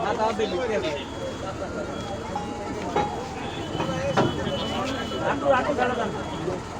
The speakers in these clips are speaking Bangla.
না তাও দেখতে হবে রাখো রাখো দাঁড়া দাঁড়া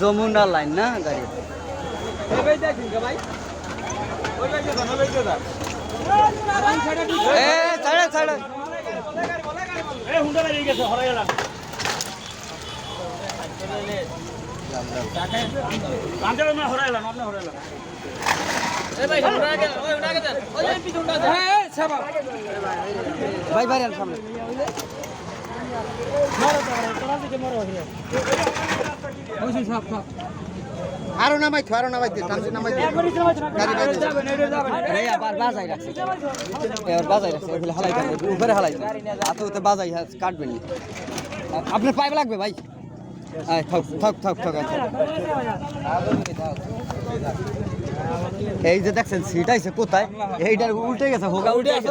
যমুনা লাইন না গাড়ি? ভাই ভাই সামনে। আরও নামাই আরও নামাই দে নামাই দে। গাড়ি বাইরে এই আবার বাজাই রাখছে। এবার বাজাই রাখছে ওগুলো হালাই উপরে হালাই হাতে উতে বাজাই হাত কাটবেন না। আপনার পাইপ লাগবে ভাই? আয় থাক থাক থাক থাক। এই যে দেখছেন সিট আইছে কোথায়? এইটার উল্টে গেছে হোগা। উল্টে গেছে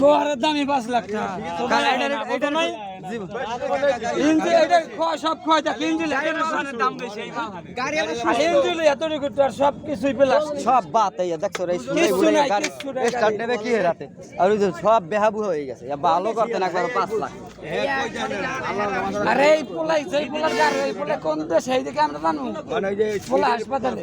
খোয়ারের দামই পাঁচ লাখ টাকা। তোমার এটা- এটা নাই? ইঞ্জি এটা সব বেহাবু হয়ে গেছে। ভালো করতে না একবার পাঁচ লাখ। আরে এই পোলাই সেই পোলার গাড়ি এই পোলা কোন দেশ? এই দিকে আমরা জানব। পোলা হাসপাতালে।